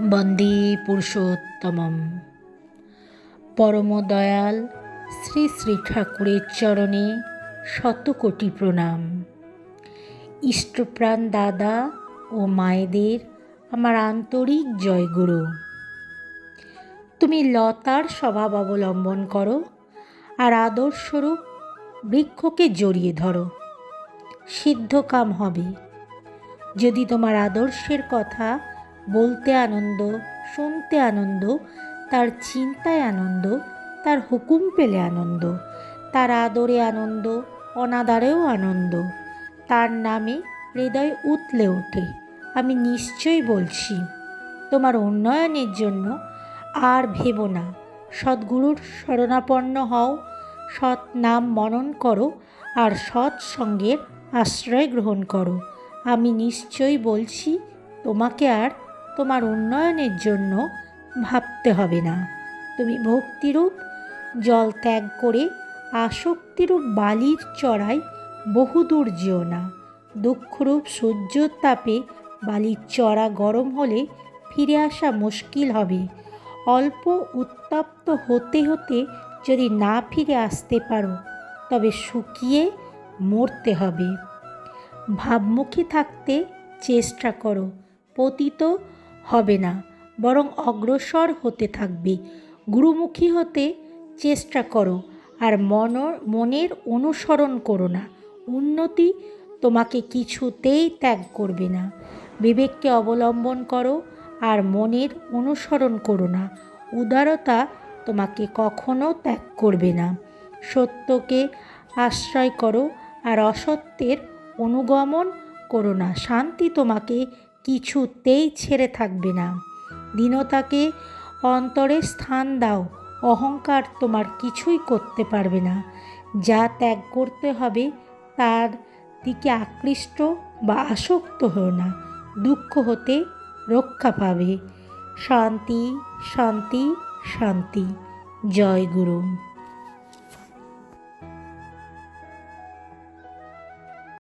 বন্দে পরম দয়াল শ্রী শ্রী ঠাকুরের চরণে শত কোটি প্রণাম। ইষ্টপ্রাণ দাদা ও মায়েদের আমার আন্তরিক জয়গুরু। তুমি লতার স্বভাব অবলম্বন করো আর আদর্শরূপ বৃক্ষকে জড়িয়ে ধরো। সিদ্ধ কাম হবে। যদি তোমার আদর্শের কথা বলতে আনন্দ, শুনতে আনন্দ, তার চিন্তায় আনন্দ, তার হুকুম পেলে আনন্দ, তার আদরে আনন্দ, অনাদারেও আনন্দ, তার নামে হৃদয় উতলে ওঠে। আমি নিশ্চয়ই বলছি, তোমার উন্নয়নের জন্য আর ভেবো না। সদ্গুরুর শরণাপন্ন হও, সৎ নাম মনন করো আর সৎ সঙ্গের আশ্রয় গ্রহণ করো। আমি নিশ্চয়ই বলছি, তোমাকে আর তোমার উন্নয়নের জন্য ভাবতে হবে না। তুমি ভক্তিরূপ, জল ত্যাগ করে আসক্তিরূপ বালির চড়াই বহুদূর যেও না। দুঃখরূপ সূর্যর তাপে বালির চড়া গরম হলে ফিরে আসা মুশকিল হবে। অল্প উত্তপ্ত হতে হতে যদি না ফিরে আসতে পারো, তবে শুকিয়ে মরতে হবে। ভাবমুখী থাকতে চেষ্টা করো। পতিত হবে না, বরং অগ্রসর হতে থাকবে। গুরুমুখী হতে চেষ্টা করো, আর মন মনের অনুসরণ করো না। উন্নতি তোমাকে কিছুতেই ত্যাগ করবে না। বিবেককে অবলম্বন করো, আর মনের অনুসরণ করো না। উদারতা তোমাকে কখনো ত্যাগ করবে না। সত্যকে আশ্রয় করো, আর অসত্যের অনুগমন করো না। শান্তি তোমাকে কিছুতেই ছেড়ে থাকবে না। দীনতাকে অন্তরে স্থান দাও, অহংকার তোমার কিছুই করতে পারবে না। যা ত্যাগ করতে হবে তার দিকে আকৃষ্ট বা আসক্ত হও না, দুঃখ হতে রক্ষা পাবে। শান্তি শান্তি শান্তি। জয় গুরু।